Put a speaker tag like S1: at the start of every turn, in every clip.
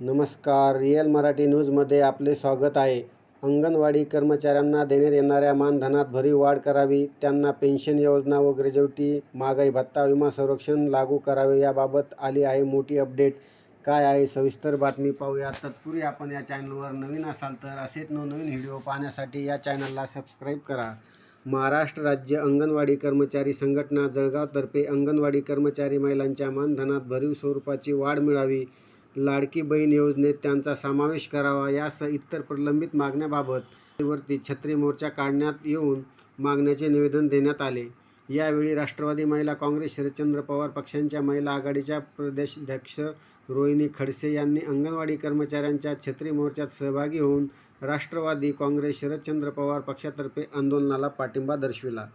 S1: नमस्कार. रिअल मराठी न्यूजमध्ये आपले स्वागत आहे. अंगणवाडी कर्मचाऱ्यांना देण्यात येणाऱ्या मानधनात भरीव वाढ करावी त्यांना पेन्शन योजना व ग्रॅज्युटी महागाई भत्ता विमा संरक्षण लागू करावे याबाबत आली आहे मोठी अपडेट. काय आहे सविस्तर बातमी पाहूया. तत्पूर्वी आपण या चॅनलवर नवीन असाल तर असेच नवनवीन व्हिडिओ पाहण्यासाठी या चॅनलला सबस्क्राईब करा. महाराष्ट्र राज्य अंगणवाडी कर्मचारी संघटना जळगावतर्फे अंगणवाडी कर्मचारी महिलांच्या मानधनात भरीव स्वरूपाची वाढ मिळावी. लाडकी बहीण योजनेत त्यांचा समावेश करावा यासह इतर प्रलंबित मागण्याबाबत वरती छत्री मोर्चा काढण्यात येऊन मागण्याचे निवेदन देण्यात आले. यावेळी राष्ट्रवादी महिला काँग्रेस शरदचंद्र पवार पक्षांच्या महिला आघाडीच्या प्रदेशाध्यक्ष रोहिणी खडसे यांनी अंगणवाडी कर्मचाऱ्यांच्या छत्री मोर्चात सहभागी होऊन राष्ट्रवादी काँग्रेस शरदचंद्र पवार पक्षातर्फे आंदोलनाला पाठिंबा दर्शविला.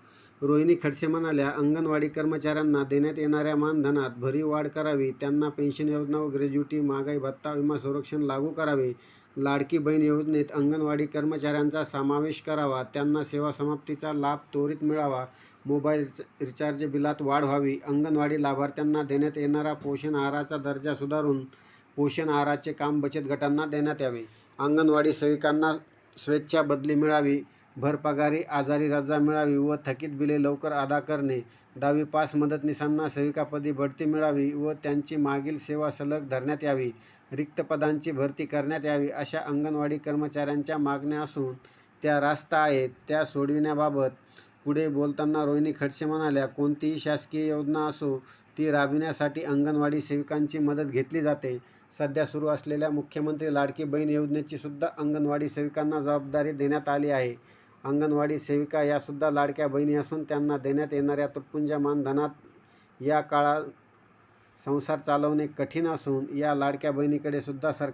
S1: रोहिणी खडसे म्हणाल्या अंगणवाडी कर्मचाऱ्यांना देण्यात येणाऱ्या मानधनात भरीव वाढ करावी. त्यांना पेन्शन योजना व ग्रॅज्युटी महागाई भत्ता विमा संरक्षण लागू करावे. लाडकी बहीण योजनेत अंगणवाडी कर्मचाऱ्यांचा समावेश करावा. त्यांना सेवा समाप्तीचा लाभ त्वरित मिळावा. मोबाईल रिचार्ज बिलात वाढ व्हावी. अंगणवाडी लाभार्थ्यांना देण्यात येणारा पोषण आहाराचा दर्जा सुधारून पोषण आहाराचे काम बचत गटांना देण्यात यावे. अंगणवाडी सेविकांना स्वेच्छा बदली मिळावी. भरपगारी आजारी रजा मिळावी व थकीत बिले लवकर अदा करणे दहावी पास मदतनीसांना सेविकापदी बढती मिळावी व त्यांची मागील सेवा सलग धरण्यात यावी रिक्त पदांची भरती करण्यात यावी अशा अंगणवाडी कर्मचाऱ्यांच्या मागण्या असून त्या रास्त आहेत. त्या सोडविण्याबाबत पुढे बोलताना रोहिणी खडसे म्हणाल्या कोणतीही शासकीय योजना असो ती राबविण्यासाठी अंगणवाडी सेविकांची मदत घेतली जाते. सध्या सुरू असलेल्या मुख्यमंत्री लाडकी बहीण योजनेची सुद्धा अंगणवाडी सेविकांना जबाबदारी देण्यात आली आहे. अंगणवाडी सेविका यासुद्धा लाडक्या बहिणी असून त्यांना देण्यात येणाऱ्या तुटपुंज मानधनात या काळात संसार चालवणे कठीण असून या लाडक्या बहिणीकडे सुद्धा सरकार